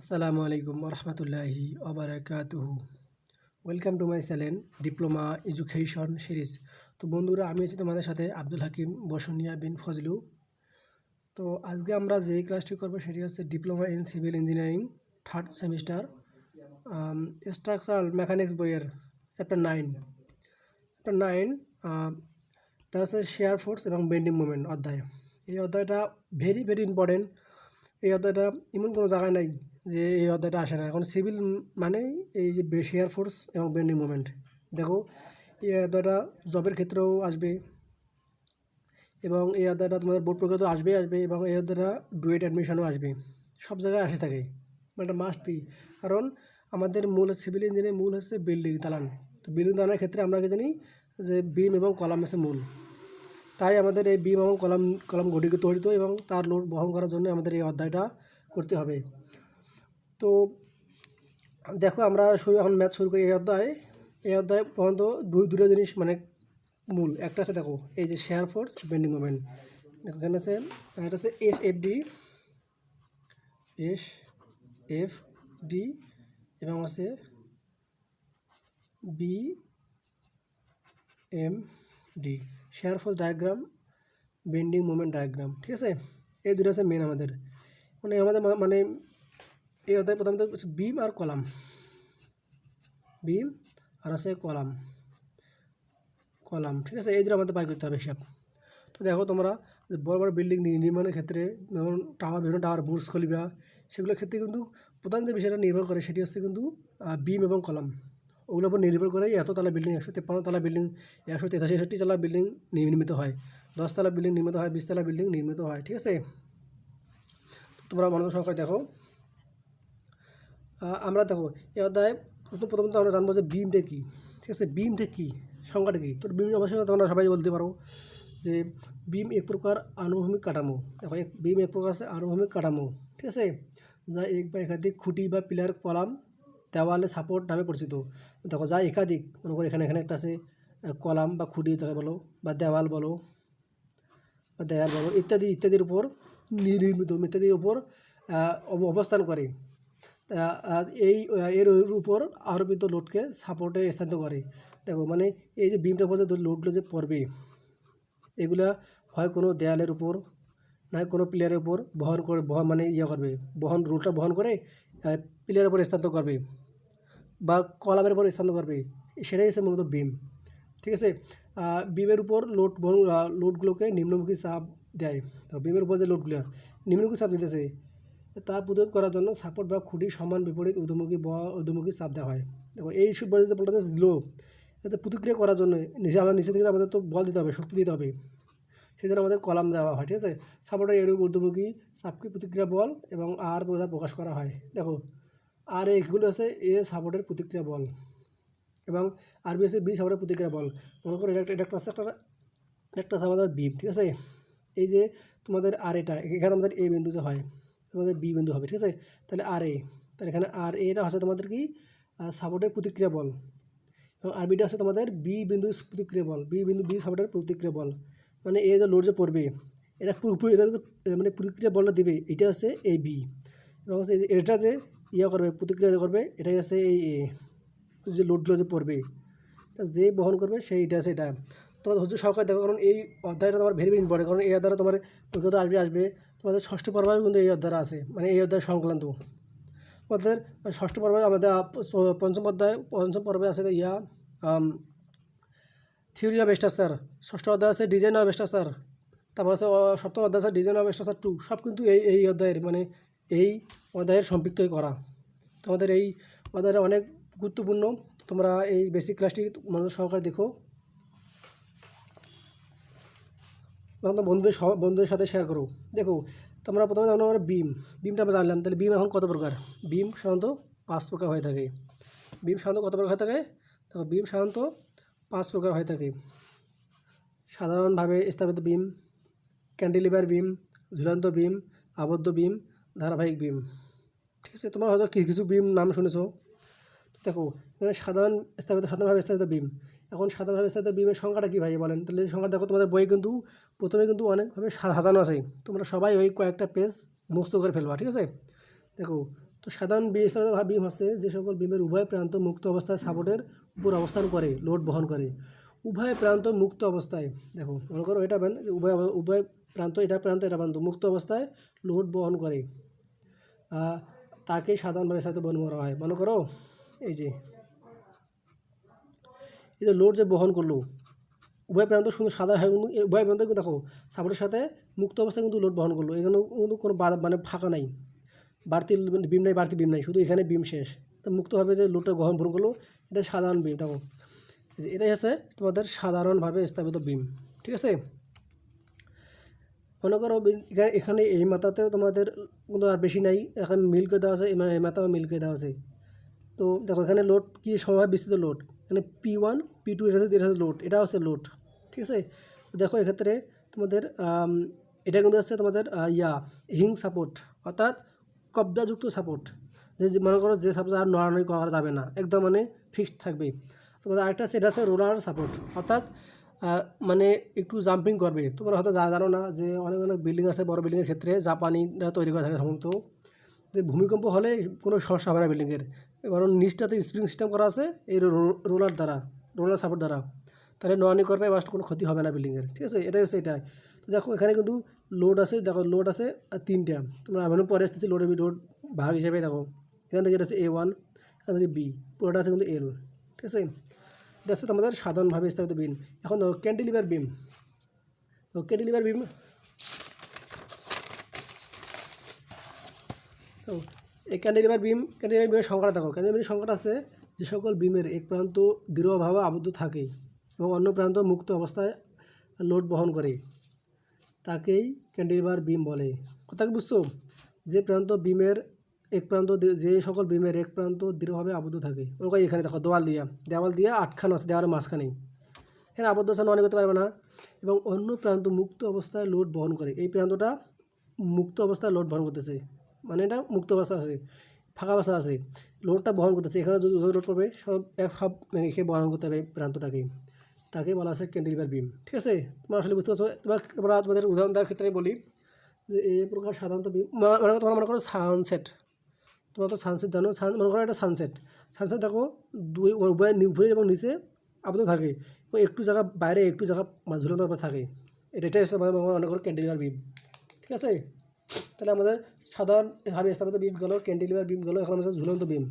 আসসালামু আলাইকুম রহমতুল্লাহি ওবরাকাতুহু। Welcome to my channel diploma education series তো বন্ধুরা, আমি আছি তোমাদের সাথে আব্দুল হাকিম বসুনিয়া বিন ফজলু। তো আজকে আমরা যে ক্লাসটি করব, সেটি হচ্ছে diploma in civil engineering third semester structural mechanics বইয়ের চ্যাপ্টার নাইন চ্যাপ্টার নাইন এটা হচ্ছে শেয়ার ফোর্স এবং বেন্ডিং মুভমেন্ট অধ্যায়। এই অধ্যায়টা ভেরি ভেরি ইম্পর্টেন্ট এই অধ্যায়টা এমন কোনো জায়গায় নাই যে এই অধ্যায়টা আসে না। এখন সিভিল মানে এই যে শেয়ার ফোর্স এবং বেন্ডিং মুভমেন্ট দেখো, এই অধ্যায়টা জবের ক্ষেত্রেও আসবে এবং এই অধ্যায়টা তোমাদের বোর্ড পরীক্ষাতেও আসবেই আসবে এবং এই অধ্যায়টা ডুয়েট অ্যাডমিশনও আসবে। সব জায়গায় আসে থাকে মানে এটা মাস্ট বি কারণ আমাদের মূল সিভিল ইঞ্জিনিয়ারিং মূল হচ্ছে বিল্ডিং দালান। তো বিল্ডিং দালানের ক্ষেত্রে আমরা জানি যে বিম এবং কলাম হচ্ছে মূল। তাই আমাদের এই বিম এবং কলাম কলাম গঠিত তৈরিত এবং তার লোড বহন করার জন্য আমাদের এই অধ্যায়টা করতে হবে। তো দেখো আমরা শুরু, এখন ম্যাথ শুরু করি এই অধ্যায়। এই অধ্যায় পর্যন্ত দুই, দুটো জিনিস মানে মূল। একটা আছে দেখো, এই যে শেয়ার ফোর্স বেন্ডিং মুভমেন্ট দেখো এখানে আছে একটা আছে S F D S F D এবং আছে B M D shear force diagram bending movement diagram ঠিক আছে? এই দুটো আছে মেন আমাদের। মানে আমাদের মানে এই অধ্যায় প্রথমত বিম আর কলাম। বিম আর আছে কলাম। কলাম, ঠিক আছে? এই দুটো আমাদের পার করতে হবে হিসাব। তো দেখো তোমরা বড় বড় বিল্ডিং নির্মাণের ক্ষেত্রে যেমন টাওয়ার বিভিন্ন টাওয়ার বুর্জ খলিফা সেগুলোর ক্ষেত্রে কিন্তু প্রধান যে বিষয়টা নির্ভর করে সেটি হচ্ছে কিন্তু বিম এবং কলাম। ওগুলোর উপর নির্ভর করে এত তলা বিল্ডিং একশো তেপ্পান্ন তলা বিল্ডিং একশো তেষট্টি তলা বিল্ডিং নির্মিত হয়। দশতলা বিল্ডিং নির্মিত হয় বিশতলা বিল্ডিং নির্মিত হয়, ঠিক আছে? তোমরা মনোযোগ সহকারে দেখো। আমরা দেখো, এই অধ্যায় প্রথম প্রথমত আমরা জানব যে বিমটা কী। ঠিক আছে, বিমটা কী? সংখ্যাটা কী? তো বিম অবশ্যই তোমরা সবাই বলতে পারো যে বিম এক প্রকার আনুভূমিক কাঠামো। দেখো, এক বিম এক প্রকার আছে, আনুভূমিক কাঠামো। ঠিক আছে? যা এক বা একাধিক খুঁটি বা পিলার, কলাম, দেওয়ালে সাপোর্ট নামে পরিচিত। দেখো, যা একাধিক, মনে করো এখানে এখানে একটা আছে কলাম বা খুঁটি তাকে বলো, বা দেওয়াল বলো, বা দেয়াল বলো, ইত্যাদি, ইত্যাদির উপর নির্মিত, ইত্যাদির উপর অবস্থান করে। এই এর উপর আরোপিত লোডকে সাপোর্টে স্থানিত করে। দেখো মানে এই যে বিমটার উপর যে লোডগুলো যে পড়বে, এগুলা হয় কোনো দেয়ালের উপর না কোনো প্লেয়ারের উপর বহন করে, বহন মানে ইয়ে করবে, বহন, রুলটা বহন করে প্লেয়ারের উপর স্থানান্তর করবে বা কলামের উপর স্থানান্তর করবে। সেটাই হচ্ছে মূলত বিম ঠিক আছে? বিমের উপর লোড বহন লোডগুলোকে নিম্নমুখী চাপ দেয়। বিমের উপর যে লোডগুলো নিম্নমুখী চাপ দিতেছে তা প্রতিরোধ করার জন্য সাপোর্ট বা খুঁটি সমান বিপরীত বা ঊর্ধ্বমুখী চাপ দেওয়া হয়। দেখো, এই বলে যে বলতে লো এতে প্রতিক্রিয়া করার জন্য নিচে আমরা নিচে থেকে আমাদের তো বল দিতে হবে, শক্তি দিতে হবে। সেই জন্য আমাদের কলাম দেওয়া হয়, ঠিক আছে? সাপোর্টের এর ঊর্ধ্বমুখী চাপকে প্রতিক্রিয়া বল এবং আর বোঝা প্রকাশ করা হয়। দেখো আর এগুলো আছে এ সাপোর্টের প্রতিক্রিয়া বল এবং আরবি আছে বি সাপোর্টের প্রতিক্রিয়া বল। মনে করো এটা একটা আছে একটা একটা আছে আমাদের বি ঠিক আছে? এই যে তোমাদের আর এটা, এখানে আমাদের এ বিন্দু যে হয়। তোমাদের বি বিন্দু হবে ঠিক আছে তাহলে আর এ, তাহলে এখানে আর এটা হচ্ছে তোমাদের কি? সাপোর্টের প্রতিক্রিয়া বল। এবং আর বিটা হচ্ছে তোমাদের বি বিন্দু প্রতিক্রিয়া বল, বি বিন্দু বি সাপোর্টের প্রতিক্রিয়া বল। মানে এ যে লোড যে পড়বে, এটা পুরোপুরি এটা মানে প্রতিক্রিয়া বলটা দেবে এটা হচ্ছে এ বি। এবং হচ্ছে এটা যে ইয়ে করবে, প্রতিক্রিয়া করবে, এটাই হচ্ছে এই এ, যে লোডগুলো যে পড়বে যে বহন করবে, সেইটা আছে এটা। তোমাদের হচ্ছে সরকার দেখো, কারণ এই অধ্যায়টা তোমার ভেরি ভেরি ইম্পর্টেন্ট কারণ এই অধ্যায়টা তোমার পরীক্ষা আসবে আসবে। তোমাদের ষষ্ঠ পর্বে কিন্তু এই অধ্যায়টা আছে মানে এই অধ্যায় সংক্রান্ত। আমাদের ষষ্ঠ পর্বে আমাদের পঞ্চম অধ্যায়, পঞ্চম পর্বে আছে ইয়া থিওরি অফ স্ট্রাকচার, ষষ্ঠ অধ্যায় আছে ডিজাইন অফ স্ট্রাকচার, তারপর আছে সপ্তম অধ্যায় আছে ডিজাইন অফ স্ট্রাকচার টু, সব কিন্তু এই এই অধ্যায়ের মানে এই অধ্যায়ের সম্পৃক্তই করা। তোমাদের এই অধ্যায়টা অনেক গুরুত্বপূর্ণ, তোমরা এই বেসিক ক্লাসটি মানুষ সহকারে দেখো। এবং তোমার বন্ধুদের বন্ধুদের সাথে শেয়ার করো দেখো, তোমরা প্রথমে জানো আমরা বিম বিমটা আমরা জানলাম, তাহলে বিম এখন কত প্রকার? বিম সাধারণত পাঁচ প্রকার হয়ে থাকে। বিম সাধারণত কত প্রকার হয়ে থাকে? তো বিম সাধারণত পাঁচ প্রকার হয়ে থাকে। সাধারণভাবে স্থাপিত বিম ক্যান্টিলিভার বিম ঝুলন্ত বিম আবদ্ধ বিম ধারাবাহিক বিম ঠিক আছে, তোমরা হয়তো কিছু কিছু বিম নাম শুনেছো। দেখো সাধারণ, স্থাপিত, সাধারণভাবে স্থাপিত বিম এখন সাধারণভাবে স্থাপিত বিমের সংখ্যাটা কী ভাই বলেন? তাহলে সংখ্যা দেখো, তোমাদের বই কিন্তু প্রথমে কিন্তু অনেকভাবে সাজানো আছে। তোমরা সবাই ওই কয়েকটা পেজ মুক্ত করে ফেলবা, ঠিক আছে? দেখো, তো সাধারণ বিএসআর বিম হচ্ছে যে সকল বিমের উভয় প্রান্ত মুক্ত অবস্থায় সাপোর্টের উপর অবস্থান করে, লোড বহন করে। উভয় প্রান্ত মুক্ত অবস্থায়, দেখো, মনে করো এটা উভয় উভয় প্রান্ত এটা প্রান্ত এটা প্রান্ত, মুক্ত অবস্থায় লোড বহন করে। তাকে সাধারণভাবে সাথে বহন করা হয়। মনে করো, এই যে এই যে লোড যে বহন করল, উভয় প্রান্ত শুধু সাদা হয় উভয় প্রান্ত কিন্তু দেখো, সাপোর্টের সাথে মুক্ত অবস্থায় কিন্তু লোড বহন করল এখানে কিন্তু কোনো মানে ফাঁকা নাই। বাড়তি বিম নাই, বাড়তি বিম নাই, শুধু এখানে বিম শেষ। তো মুক্তভাবে যে লোডটা গ্রহণ ভরণ করল, এটা সাধারণ বিম, দেখো। এটাই হচ্ছে তোমাদের সাধারণভাবে স্থাপিত বিম, ঠিক আছে? মনে করো এখানে এই মাথাতেও তোমাদের কিন্তু আর বেশি নাই, এখন মিল করে দেওয়া আছে এই মাথাও মিল করে দেওয়া আছে। তো দেখো, এখানে লোড কী সময় বিস্তৃত লোড? এখানে পি ওয়ান পি টু এটা এটা লোড এটা হচ্ছে লোড ঠিক আছে? দেখো এক্ষেত্রে তোমাদের এটা কিন্তু হচ্ছে তোমাদের ইয়া, হিং সাপোর্ট অর্থাৎ কবজাযুক্ত সাপোর্ট যে মনে করো যে সাপোর্ট আর নড়ানড়ি করা যাবে না, একদম মানে ফিক্সড থাকবে তোমাদের আরেকটা আছে, এটা হচ্ছে রোলার সাপোর্ট অর্থাৎ মানে একটু জাম্পিং করবে। তোমরা হয়তো যা জানো না যে অনেক অনেক বিল্ডিং আছে, বড় বিল্ডিংয়ের ক্ষেত্রে জাপানিরা তৈরি করা থাকে সাধারণত যে ভূমিকম্প হলে কোনো সমস্যা হবে না বিল্ডিংয়ের কারণ নিচটাতে স্প্রিং সিস্টেম করা আছে, এই রোলার দ্বারা, রোলার সাপোর্ট দ্বারা। তাহলে নয়ানি করবে বাস্ট কোনো ক্ষতি হবে না বিল্ডিংয়ের ঠিক আছে? এটাই হচ্ছে এটাই। তো দেখো, এখানে কিন্তু লোড আছে, দেখো লোড আছে তিনটা। তোমরা আমি পরে আসতেছি লোডের লোড ভাগ হিসেবে দেখো। এখান থেকে এটা আছে এ ওয়ান এখান থেকে বি পুরোটা আছে কিন্তু এল ঠিক আছে? এটা হচ্ছে তোমাদের সাধারণভাবে স্থাপিত বিম এখন দেখো ক্যান্টিলিভার বিম তো ক্যান্টিলিভার বিম এই ক্যান্টিলিভার বিম ক্যান্টিলিভার বিমের সংখ্যাটা দেখো। ক্যান্টিলিভার সংখ্যাটা আছে যে সকল বিমের এক প্রান্ত দৃঢ়ভাবে আবদ্ধ থাকে এবং অন্য প্রান্ত মুক্ত অবস্থায় লোড বহন করে তাকেই ক্যান্টিলিভার বিম বলে। কথা কি বুঝছ? যে প্রান্ত বিমের এক প্রান্ত যে সকল বিমের এক প্রান্ত দৃঢ়ভাবে আবদ্ধ থাকে। মনে করো এখানে দেখো, দেওয়াল দিয়া। দেওয়াল দিয়া আটখান আছে, দেওয়ালের মাঝখানে। এখানে আবদ্ধ আছে অনেক করতে পারবে না। এবং অন্য প্রান্ত মুক্ত অবস্থায় লোড বহন করে। এই প্রান্তটা মুক্ত অবস্থায় লোড বহন করতেছে। মানে এটা মুক্ত অবস্থা আছে, ফাঁকা অবস্থা আছে। লোডটা বহন করতেছে, এখানে যদি লোড করবে সব এক সব একে বহন করতে হবে প্রান্তটাকে তাকে বলা আছে ক্যান্টিলিভার বিম, ঠিক আছে? তোমরা আসলে বুঝতে পারছ, তোমার তোমরা তোমাদের উদাহরণ দেওয়ার ক্ষেত্রে বলি যে এই প্রকার সাধারণত বিম মনে মনে করো সানসেট তোমরা তো সানসেট জানো সান মনে করো একটা সানসেট সানসেট দেখো দুই উভয় উপরে এবং নিচে আবদ্ধ থাকে এবং একটু জায়গা বাইরে, একটু জায়গা অবস্থা থাকে। এটা এটাই হচ্ছে মানে মনে করো ক্যান্টিলিভার বিম, ঠিক আছে? তাহলে আমাদের সাধারণ ভাবে স্থাপিত বিম গেলো ক্যান্টিলিভার বিম গেলো এখন হচ্ছে ঝুলন্ত বিম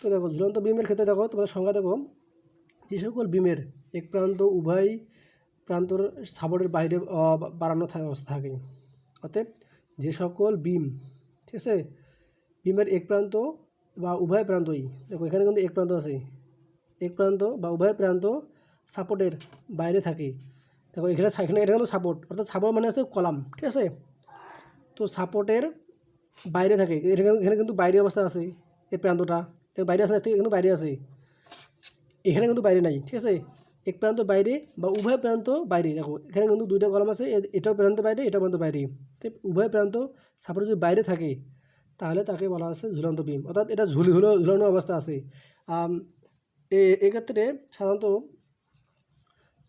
তো দেখো, ঝুলন্ত বিমের ক্ষেত্রে দেখো, তোমাদের সংখ্যা দেখো, যে সকল বিমের এক প্রান্ত উভয় প্রান্তর সাপোর্টের বাইরে বাড়ানো থাকে অবস্থা থাকে। অতএব যে সকল বিম ঠিক আছে বিমের এক প্রান্ত বা উভয় প্রান্তই, দেখো, এখানে কিন্তু এক প্রান্ত আছে, এক প্রান্ত বা উভয় প্রান্ত সাপোর্টের বাইরে থাকে। দেখো, এখানে এখানে এটা কিন্তু সাপোর্ট, অর্থাৎ সাপোর্ট মানে আছে কলাম, ঠিক আছে? তো সাপোর্টের বাইরে থাকে। এখানে কিন্তু বাইরে অবস্থা আছে এই প্রান্তটা। বাইরে আছে না, কিন্তু বাইরে আছে। এখানে কিন্তু বাইরে নাই ঠিক আছে? এক প্রান্ত বাইরে বা উভয় প্রান্ত বাইরে। দেখো এখানে কিন্তু দুইটা কলম আছে এটাও প্রান্ত বাইরে এটাও প্রান্ত বাইরে। তো উভয় প্রান্ত সাপোর্ট যদি বাইরে থাকে তাহলে তাকে বলা আছে ঝুলন্ত বিম অর্থাৎ এটা ঝুলি হলো ঝুলানো অবস্থা আছে। এক্ষেত্রে সাধারণত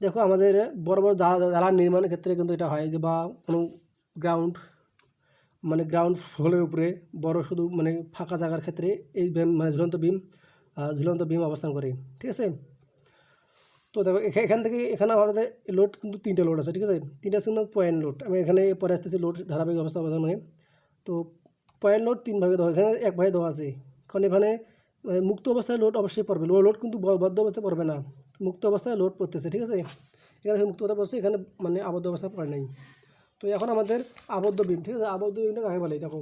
দেখো আমাদের বড় বড় দা- দা- দালান নির্মাণের ক্ষেত্রে কিন্তু এটা হয় যে বা কোনো গ্রাউন্ড মানে গ্রাউন্ড ফ্লোরের উপরে বড় শুধু মানে ফাঁকা জায়গার ক্ষেত্রে এই মানে ঝুলন্ত বিম ঝুলন্ত বিম অবস্থান করে, ঠিক আছে? তো দেখো এখান থেকে এখানে আমাদের লোড কিন্তু তিনটে লোড আছে, ঠিক আছে? তিনটা কিন্তু পয়েন্ট লোড আমি এখানে পরে আসতেছি লোড ধারাবাহিক অবস্থা অবদান মানে তো পয়েন্ট লোড তিন ভাগে দেওয়া, এখানে এক ভাগে দেওয়া আছে। কারণ এখানে মুক্ত অবস্থায় লোড অবশ্যই পড়বে। লো লোড কিন্তু বদ্ধ অবস্থায় পড়বে না। মুক্ত অবস্থায় লোড পড়তেছে, ঠিক আছে? এখানে মুক্ত অবস্থা পড়ছে, এখানে মানে আবদ্ধ অবস্থা পড়ে নাই। তো এখন আমাদের আবদ্ধ বিম ঠিক আছে? আবদ্ধ বিমটা কাকে বলে, দেখো।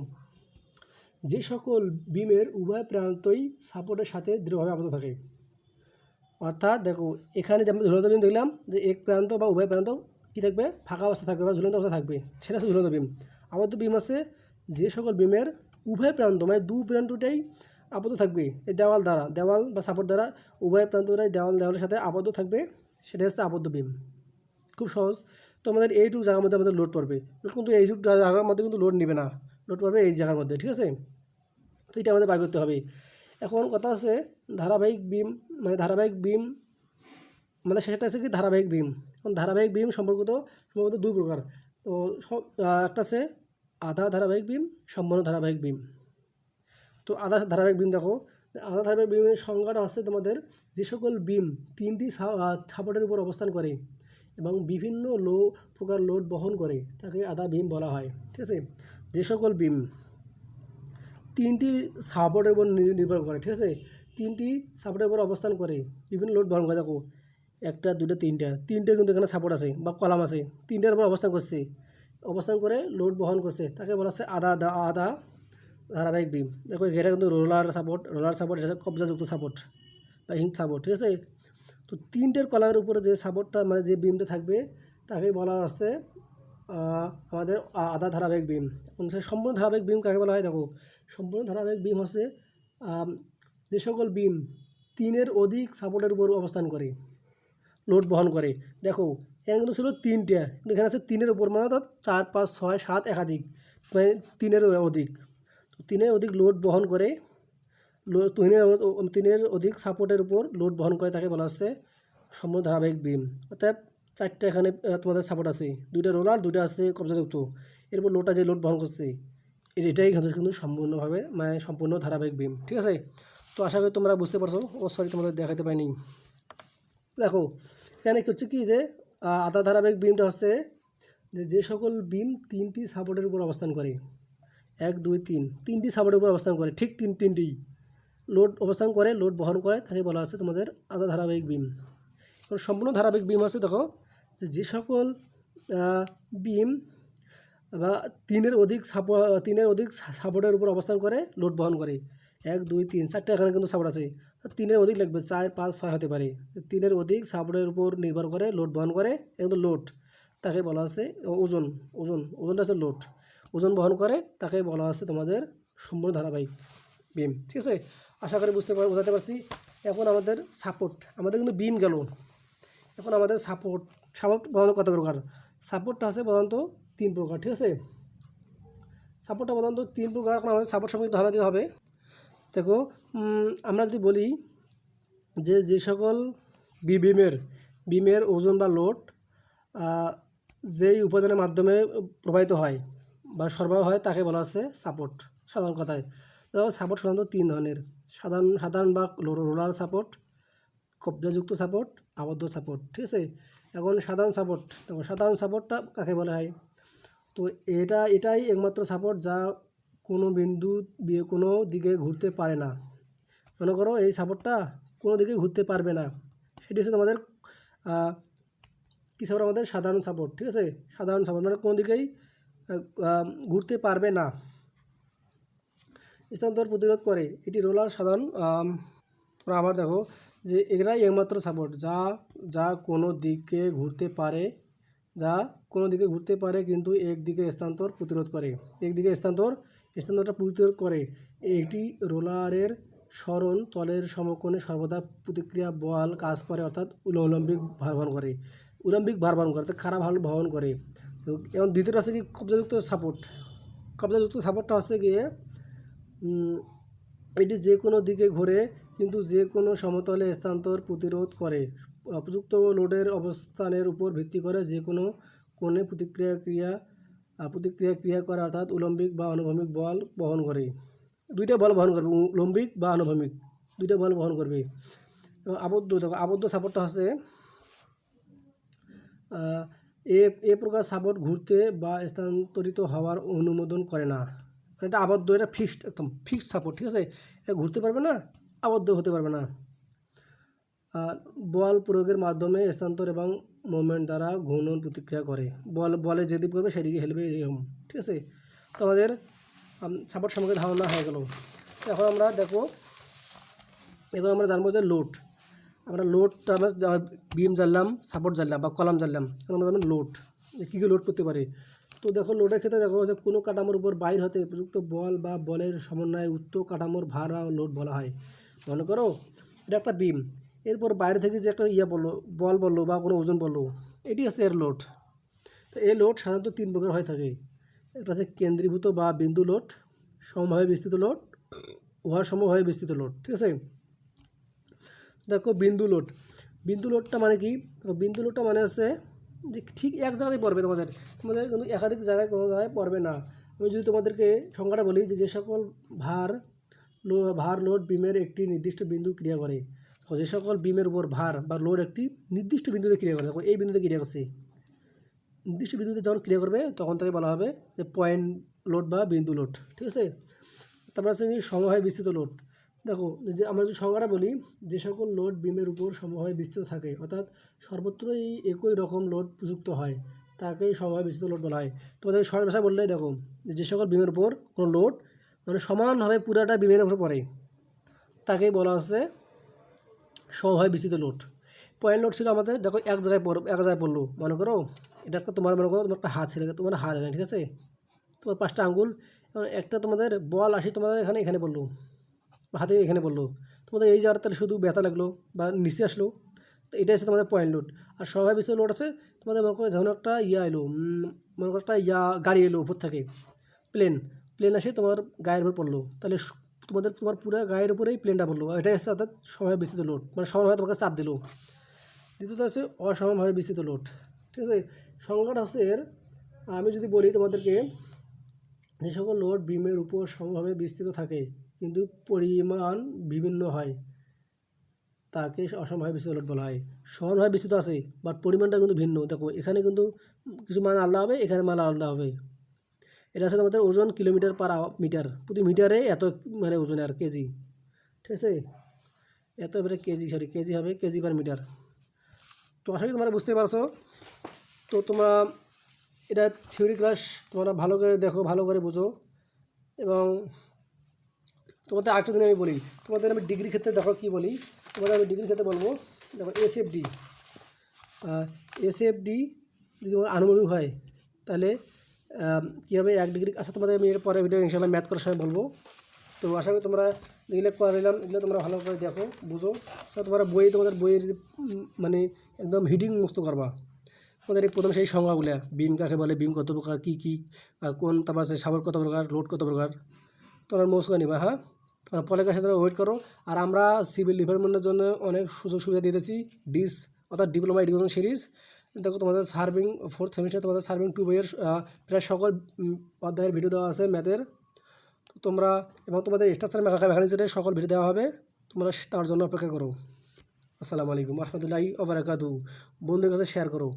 যে সকল বিমের উভয় প্রান্তই সাপোর্টের সাথে দৃঢ়ভাবে আবদ্ধ থাকে। অর্থাৎ দেখো, এখানে যে আমরা ঝুলন্ত বিম দেখলাম, যে এক প্রান্ত বা উভয় প্রান্ত কী থাকবে? ফাঁকা অবস্থা থাকবে বা ঝুলন্ত অবস্থা থাকবে। সেটা হচ্ছে ঝুলন্ত বিম আবদ্ধ বিম আছে যে সকল বিমের উভয় প্রান্ত মানে দু প্রান্তটাই আবদ্ধ থাকবে। এই দেওয়াল দ্বারা, দেওয়াল বা সাপোর্ট দ্বারা উভয় প্রান্তটাই দেওয়াল দেওয়ালের সাথে আবদ্ধ থাকবে। সেটা হচ্ছে আবদ্ধ বিম খুব সহজ। তো আমাদের এইটুকু জায়গার মধ্যে আমাদের লোড পড়বে। কিন্তু এইটুকু জায়গার মধ্যে কিন্তু লোড নেবে না। লোড পড়বে এই জায়গার মধ্যে, ঠিক আছে? তো এটা আমাদের বার করতে হবে। এখন কথা আছে ধারাবাহিক বিম মানে ধারাবাহিক বিম মানে সেটা আছে কি? ধারাবাহিক বিম এখন ধারাবাহিক বিম সম্পর্কিত সম্ভবত দুই প্রকার। তো একটা আছে আধা ধারাবাহিক বিম সম্পূর্ণ ধারাবাহিক বিম তো আধা ধারাবাহিক বিম দেখো। আধা ধারাবাহিক বিমের সংজ্ঞাটা হচ্ছে তোমাদের যে সকল বিম তিনটি সাপোর্টের উপর অবস্থান করে এবং বিভিন্ন লো, প্রকার লোড বহন করে তাকে আধা বিম বলা হয়। ঠিক আছে? যে সকল বিম তিনটি সাপোর্টের উপর নির্ভর করে, ঠিক আছে? তিনটি সাপোর্টের উপর অবস্থান করে, বিভিন্ন লোড বহন করে। দেখো, একটা দুটো তিনটা, তিনটে কিন্তু এখানে সাপোর্ট আছে বা কলাম আছে। তিনটার উপর অবস্থান করছে। অবস্থান করে লোড বহন করছে। তাকে বলা হচ্ছে আধা আধা আধা ধারাবাহিক বিম দেখো এটা কিন্তু রোলার সাপোর্ট রোলার সাপোর্ট এটা কবজাযুক্ত সাপোর্ট বা হিং সাপোর্ট ঠিক আছে? তো তিনটের কলামের উপরে যে সাপোর্টটা মানে যে বিমটা থাকবে, তাকে বলা হচ্ছে আমাদের আধা ধারাবাহিক বিম সম্পূর্ণ ধারাবাহিক বিম কাকে বলা হয়? দেখো, সম্পূর্ণ ধারাবাহিক বিম হচ্ছে যে সকল বিম তিনের অধিক সাপোর্টের উপর অবস্থান করে লোড বহন করে। দেখো, এখানে কিন্তু ছিল তিনটে, কিন্তু এখানে আছে তিনের উপর মানে অর্থাৎ চার, পাঁচ, ছয়, সাত একাধিক মানে তিনের অধিক। তো তিনের অধিক লোড বহন করে লো- তিনের তিনের অধিক সাপোর্টের উপর লোড বহন করে তাকে বলা হচ্ছে সম্পূর্ণ ধারাবাহিক বিম। অর্থাৎ চারটে এখানে তোমাদের সাপোর্ট আছে। দুইটা রোলার, দুইটা আছে কবজাযুক্ত। এরপর লোডটা যে লোড বহন করছে এটাই কিন্তু সম্পূর্ণভাবে মানে সম্পূর্ণ ধারাবাহিক বিম। ঠিক আছে? তো আশা করি তোমরা বুঝতে পারছ। ও সরি তোমাদের দেখাতে পাইনি দেখো, এখানে হচ্ছে কি যে আধা ধারাবাহিক বিমটা হচ্ছে যে যে সকল বিম তিনটি সাপোর্টের উপর অবস্থান করে। এক, দুই, তিন। তিনটি সাপোর্টের উপর অবস্থান করে। ঠিক তিন তিনটি। লোড অবস্থান করে, লোড বহন করে, তাকে বলা হচ্ছে তোমাদের আধা ধারাবাহিক বিম। এবং সম্পূর্ণ ধারাবাহিক বিম আছে, দেখো, যে যে সকল বিম বা তিনের অধিক সাপো, তিনের অধিক সাপোর্টের উপর অবস্থান করে, লোড বহন করে। এক, দুই, তিন, চারটে এখানে কিন্তু সাপোর্ট আছে। তিনের অধিক লাগবে, চার, পাঁচ, ছয় হতে পারে। তিনের অধিক সাপোর্টের উপর নির্ভর করে, লোড বহন করে কিন্তু লোড। তাকে বলা আছে ওজন ওজন, ওজনটা আছে লোড। ওজন বহন করে, তাকে বলা আছে তোমাদের সম্পূর্ণ ধারাবাহিক। বিম ঠিক আছে? আশা করি বুঝতে পার বোঝাতে পারছি। এখন আমাদের সাপোর্ট আমাদের কিন্তু বিম গেল। এখন আমাদের সাপোর্ট সাপোর্ট প্রধানত কত প্রকার? সাপোর্টটা আছে প্রধানত তিন প্রকার, ঠিক আছে? সাপোর্টটা প্রধানত তিন প্রকার। এখন আমাদের সাপোর্ট সম্পর্কে ধারণা দিতে হবে। দেখো আমরা যদি বলি যে যে সকল বিমের বিমের ওজন বা লোড যেই উপাদানের মাধ্যমে প্রবাহিত হয় বা সরবরাহ হয়, তাকে বলা হচ্ছে সাপোর্ট সাধারণ কথায়। সাপোর্ট সাধারণত তিন ধরনের। সাধারণ সাধারণ বা রোলার সাপোর্ট কবজাযুক্ত সাপোর্ট আবদ্ধ সাপোর্ট ঠিক আছে? এখন সাধারণ সাপোর্ট দেখো সাধারণ সাপোর্টটা কাকে বলা হয়? তো এটা, এটাই একমাত্র সাপোর্ট যা কোনো বিন্দু দিয়ে কোনো দিকে ঘুরতে পারে না। মনে করো এই সাপোর্টটা কোনো দিকে ঘুরতে পারবে না। সেটি হচ্ছে তোমাদের কী সাপোর্ট আমাদের? সাধারণ সাপোর্ট ঠিক আছে? সাধারণ সাপোর্ট মানে কোনো দিকেই ঘুরতে পারবে না। স্থানান্তর প্রতিরোধ করে। এটি রোলার সাধারণ তোমরা আবার দেখো যে এরাই একমাত্র সাপোর্ট যা যা কোনো দিকে ঘুরতে পারে, যা কোনো দিকে ঘুরতে পারে কিন্তু একদিকে স্থানান্তর প্রতিরোধ করে। একদিকে স্থানান্তর, স্থানান্তরটা প্রতিরোধ করে। এটি রোলারের স্মরণ তলের সমকোণে সর্বদা প্রতিক্রিয়া বল কাজ করে, অর্থাৎ উলম্বিক ভার বহন করে। উলম্বিক ভার বহন করে, অর্থাৎ খারাপ ভালো বহন করে। এবং দ্বিতীয়টা হচ্ছে কি, কবজাযুক্ত সাপোর্ট কবজাযুক্ত সাপোর্টটা হচ্ছে গিয়ে এটি যে কোনো দিকে ঘোরে, কিন্তু যে কোনো সমতলে স্থানান্তর প্রতিরোধ করে। উপযুক্ত লোডের অবস্থানের উপর ভিত্তি করে যে কোনো কোণে প্রতিক্রিয়া ক্রিয়া প্রতিক্রিয়া ক্রিয়া করে অর্থাৎ উলম্বিক বা আনুভূমিক বল বহন করে। দুইটা বল বহন করবে, উলম্বিক বা আনুভূমিক। দুইটা বল বহন করবে। এবং আবদ্ধ, দেখো, আবদ্ধ সাপোর্টটা হচ্ছে এ এ প্রকার সাপোর্ট ঘুরতে বা স্থানান্তরিত হওয়ার অনুমোদন করে না। এটা আবদ্ধ, এটা ফিক্সড একদম ফিক্সড সাপোর্ট ঠিক আছে? এটা ঘুরতে পারবে না, আবদ্ধ হতে পারবে না। বল প্রয়োগের মাধ্যমে স্থানান্তর এবং মুভমেন্ট দ্বারা ঘূর্ণন প্রতিক্রিয়া করে। বল, বলে যেদিকে করবে, সেদিকে হেলবে এরকম, ঠিক আছে? তো আমাদের সাপোর্ট সম্পর্কে ধারণা হয়ে গেল। এখন আমরা দেখো এবার আমরা জানব যে লোড আমরা লোডটা আমরা বিম জানলাম সাপোর্ট জানলাম বা কলাম জানলাম এখন আমরা জানলাম লোড কী কী লোড করতে পারে? তো দেখো লোডের ক্ষেত্রে দেখো যে কোনো কাঠামোর উপর বাইর হতে উপযুক্ত বল বা বলের সমন্বয়ে উক্ত কাঠামোর ভার বা লোড বলা হয়। মনে করো, এটা একটা বিম এরপর বাইরে থেকে যে একটা ইয়ে বলল, বল বলল বা কোনো ওজন বলল, এটি হচ্ছে এর লোড তো এই লোড সাধারণত তিন প্রকার হয়ে থাকে। একটা হচ্ছে কেন্দ্রীভূত বা বিন্দু লোড সমভাবে বিস্তৃত লোড উহার সমভাবে বিস্তৃত লোড ঠিক আছে? দেখো, বিন্দু লোড বিন্দু লোডটা মানে কি? বিন্দু লোডটা মানে হচ্ছে যে ঠিক এক জায়গায় পড়বে তোমাদের। তোমাদের কিন্তু একাধিক জায়গায় কোনো জায়গায় পড়বে না। আমি যদি তোমাদেরকে সংখ্যাটা বলি যে যে সকল ভার লো, ভার লোড বিমের একটি নির্দিষ্ট বিন্দু ক্রিয়া করে যে সকল বিমের উপর ভার বা লোড একটি নির্দিষ্ট বিন্দুতে ক্রিয়া করে এই বিন্দুতে ক্রিয়া করছে। নির্দিষ্ট বিন্দুতে যখন ক্রিয়া করবে, তখন তাকে বলা হবে যে পয়েন্ট লোড বা বিন্দু লোড ঠিক আছে? তারপর আছে সমবায় বিস্তৃত লোড দেখো, যে আমরা যদি সংজ্ঞাটা বলি, যে সকল লোড বিমের উপর সমভাবে বিস্তৃত থাকে, অর্থাৎ সর্বত্রই একই রকম লোড প্রযুক্ত হয়, তাকেই সমভাবে বিস্তৃত লোড বলা হয়। তোমাদের সহজ ভাষায় বললে দেখো, যে সকল বিমের উপর কোনো লোড মানে সমানভাবে পুরাটা বিমের উপর পড়ে, তাকেই বলা হচ্ছে সমভাবে বিস্তৃত লোড। পয়েন্ট লোড ছিল আমাদের, দেখো এক জায়গায় পড়, এক জায়গায় পড়ল, মনে করো, এটা একটা তোমার মনে করো তোমার একটা হাত ছিল, তোমার হাত ঠিক আছে? তোমার পাঁচটা আঙ্গুল একটা তোমাদের বল আসি তোমাদের এখানে এখানে পড়ল। হাতে এখানে পড়ল তোমাদের এই জায়গাটা তাহলে শুধু ব্যথা লাগল বা নিচে আসলো? তো এটা হচ্ছে তোমাদের পয়েন্ট লোড আর স্বাভাবিক বিস্তৃত লোড আছে, তোমাদের মনে করো যখন একটা ইয়া এলো মনে করো একটা ইয়া গাড়ি এলো উপর থেকে প্লেন প্লেন আসে তোমার গায়ের উপর পড়ল। তাহলে তোমাদের, তোমার পুরো গায়ের উপরেই প্লেনটা পড়ল। এটাই হচ্ছে অর্থাৎ সময় বিস্তৃত লোড মানে সমানভাবে তোমাকে চাপ দিলো। দ্বিতীয়ত হচ্ছে অসমভাবে বিস্তৃত লোড ঠিক আছে? সংজ্ঞাটা হচ্ছে এর, আমি যদি বলি তোমাদেরকে, যে সকল লোড বিমের উপর সমভাবে বিস্তৃত থাকে কিন্তু পরিমাণ বিভিন্ন হয়। তাকে অসমভাবে লোড বলা হয়। সমানভাবে বিস্তৃত আছে বাট পরিমাণটা কিন্তু ভিন্ন। দেখো, এখানে কিন্তু কিছু মান আলাদা হবে, এখানে মান আলাদা হবে। এটা হচ্ছে তোমাদের ওজন কিলোমিটার পার মিটার। প্রতি মিটারে এত মানে ওজন আর কেজি। ঠিক আছে? এত এবারে কেজি সরি কেজি হবে, কেজি পার মিটার। তো আশা করি তোমরা বুঝতে পারছ। তো তোমরা এটা থিওরি ক্লাস তোমরা ভালো করে দেখো, ভালো করে বোঝো। এবং তোমাদের আরেকটা দিন আমি বলি, তোমাদের আমি ডিগ্রি ক্ষেত্রে দেখো কি বলি, তোমাদের আমি ডিগ্রি ক্ষেত্রে বলব, দেখো এসএফডি এসএফডি যদি তোমার আনুমানিক হয়, তাহলে কীভাবে এক ডিগ্রি আচ্ছা তোমাদের আমি এর পরে ভিডিও ইনশাল্লাহ ম্যাথ করার সময় বলব। তো আশা করি তোমরা যেগুলো করাইলাম এগুলো তোমরা ভালো করে দেখো, বুঝো। তো তোমরা বই তোমাদের বইয়ের মানে একদম হিডিং মুক্ত করবা। তোমাদের প্রথম সেই সংজ্ঞাগুলো, বিম কাকে বলে, বিম কত প্রকার, কী কী কোন তারপর সাবর কত প্রকার লোড কত প্রকার, তোমরা মোস্ট করে নিবা হ্যাঁ? পরে কাছে তোমরা ওয়েট করো। আর আমরা সিভিল ডিপার্টমেন্টের জন্য অনেক সুযোগ সুবিধা দিয়েছি। ডিস অর্থাৎ ডিপ্লোমা এডুকেশন সিরিজ দেখো তোমাদের সার্ভিং ফোর্থ সেমিস্টার তোমাদের সার্ভিং টু বইয়ের প্রায় সকল অধ্যায়ের ভিডিও দেওয়া আছে ম্যাথের তো তোমরা, এবং তোমাদের স্ট্রাকচার মেকানিক্সের সকল ভিডিও দেওয়া হবে। তোমরা তার জন্য অপেক্ষা করো। আসসালামু আলাইকুম রহমতুল্লাহি ওবরাকাতু বন্ধুদের কাছে শেয়ার করো।